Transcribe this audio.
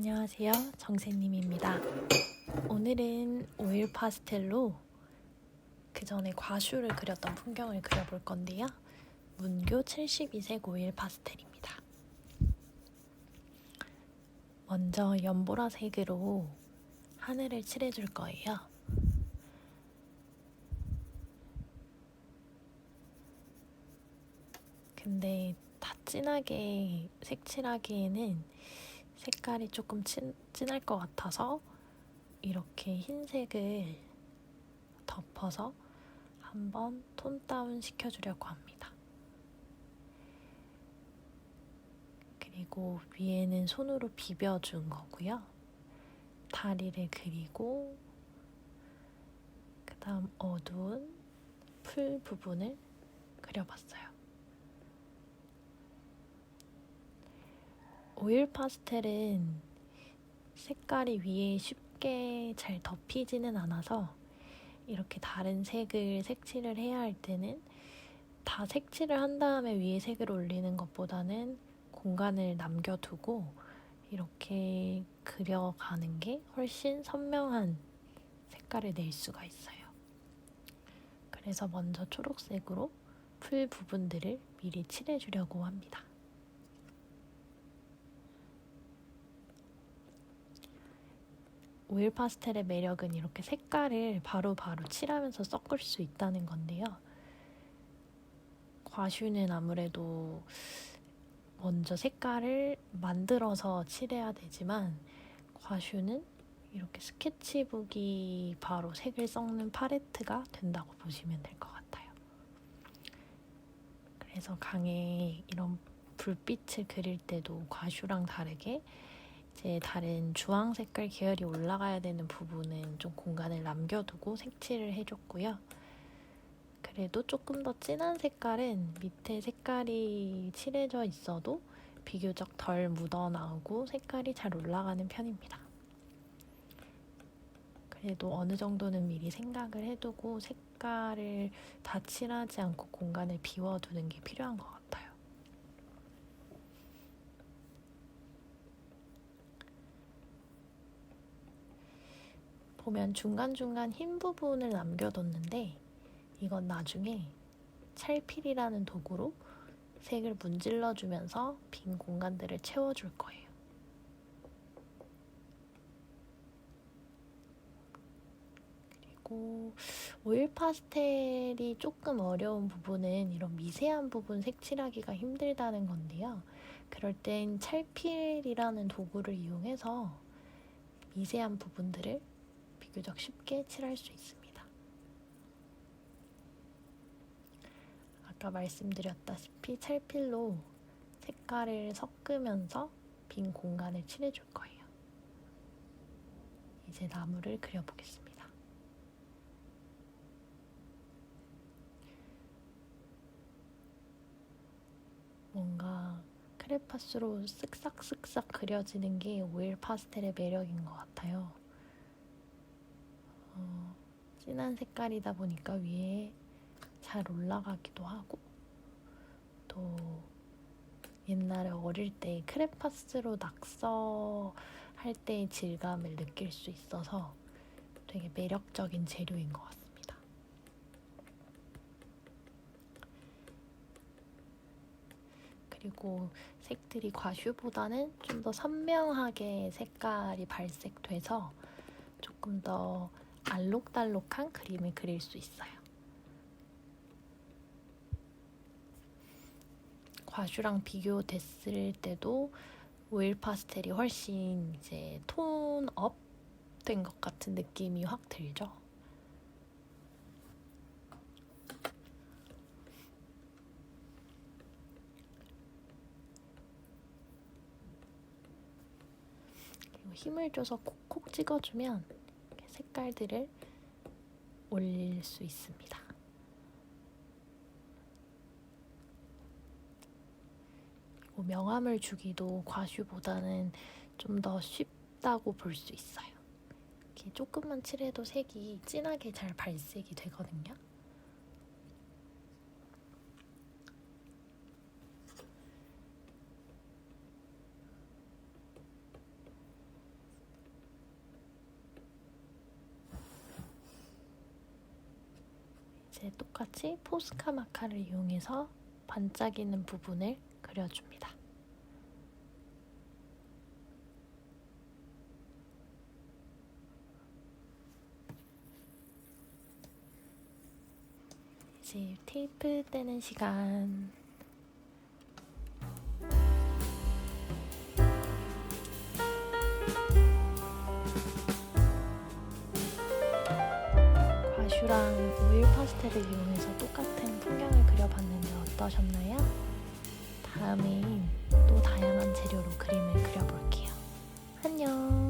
안녕하세요. 정세님입니다. 오늘은 오일 파스텔로 그 전에 과슈를 그렸던 풍경을 그려볼 건데요. 문교 72색 오일 파스텔입니다. 먼저 연보라색으로 하늘을 칠해줄 거예요. 근데 다 진하게 색칠하기에는 색깔이 조금 친, 진할 것 같아서 이렇게 흰색을 덮어서 한번 톤 다운 시켜주려고 합니다. 그리고 위에는 손으로 비벼준 거고요. 다리를 그리고 그 다음 어두운 풀 부분을 그려봤어요. 오일 파스텔은 색깔이 위에 쉽게 잘 덮이지는 않아서 이렇게 다른 색을 색칠을 해야 할 때는 다 색칠을 한 다음에 위에 색을 올리는 것보다는 공간을 남겨두고 이렇게 그려가는 게 훨씬 선명한 색깔을 낼 수가 있어요. 그래서 먼저 초록색으로 풀 부분들을 미리 칠해주려고 합니다. 오일 파스텔의 매력은 이렇게 색깔을 바로바로 바로 칠하면서 섞을 수 있다는 건데요. 과슈는 아무래도 먼저 색깔을 만들어서 칠해야 되지만 과슈는 이렇게 스케치북이 바로 색을 섞는 팔레트가 된다고 보시면 될 것 같아요. 그래서 강에 이런 불빛을 그릴 때도 과슈랑 다르게 이제 다른 주황 색깔 계열이 올라가야 되는 부분은 좀 공간을 남겨두고 색칠을 해줬고요. 그래도 조금 더 진한 색깔은 밑에 색깔이 칠해져 있어도 비교적 덜 묻어나오고 색깔이 잘 올라가는 편입니다. 그래도 어느 정도는 미리 생각을 해두고 색깔을 다 칠하지 않고 공간을 비워두는 게 필요한 것 같아요. 보면 중간중간 흰 부분을 남겨뒀는데 이건 나중에 찰필이라는 도구로 색을 문질러주면서 빈 공간들을 채워줄 거예요. 오일 파스텔이 조금 어려운 부분은 이런 미세한 부분 색칠하기가 힘들다는 건데요. 그럴 땐 찰필이라는 도구를 이용해서 미세한 부분들을 비교적 쉽게 칠할 수 있습니다. 아까 말씀드렸다시피 찰필로 색깔을 섞으면서 빈 공간을 칠해줄 거예요. 이제 나무를 그려보겠습니다. 뭔가 크레파스로 쓱싹쓱싹 그려지는 게 오일 파스텔의 매력인 것 같아요. 어, 진한 색깔이다 보니까 위에 잘 올라가기도 하고 또 옛날에 어릴 때 크레파스로 낙서 할 때의 질감을 느낄 수 있어서 되게 매력적인 재료인 것 같습니다. 그리고 색들이 과슈보다는 좀 더 선명하게 색깔이 발색돼서 조금 더 알록달록한 그림을 그릴 수 있어요. 과슈랑 비교됐을 때도 오일 파스텔이 훨씬 이제 톤업 된 것 같은 느낌이 확 들죠. 힘을 줘서 콕콕 찍어주면 색깔들을 올릴 수 있습니다. 그리고 명암을 주기도 과슈보다는 좀 더 쉽다고 볼 수 있어요. 이렇게 조금만 칠해도 색이 진하게 잘 발색이 되거든요. 이제 똑같이 포스카 마카를 이용해서 반짝이는 부분을 그려줍니다. 이제 테이프 떼는 시간. 과슈랑 오일 파스텔을 이용해서 똑같은 풍경을 그려봤는데 어떠셨나요? 다음엔 또 다양한 재료로 그림을 그려볼게요. 안녕!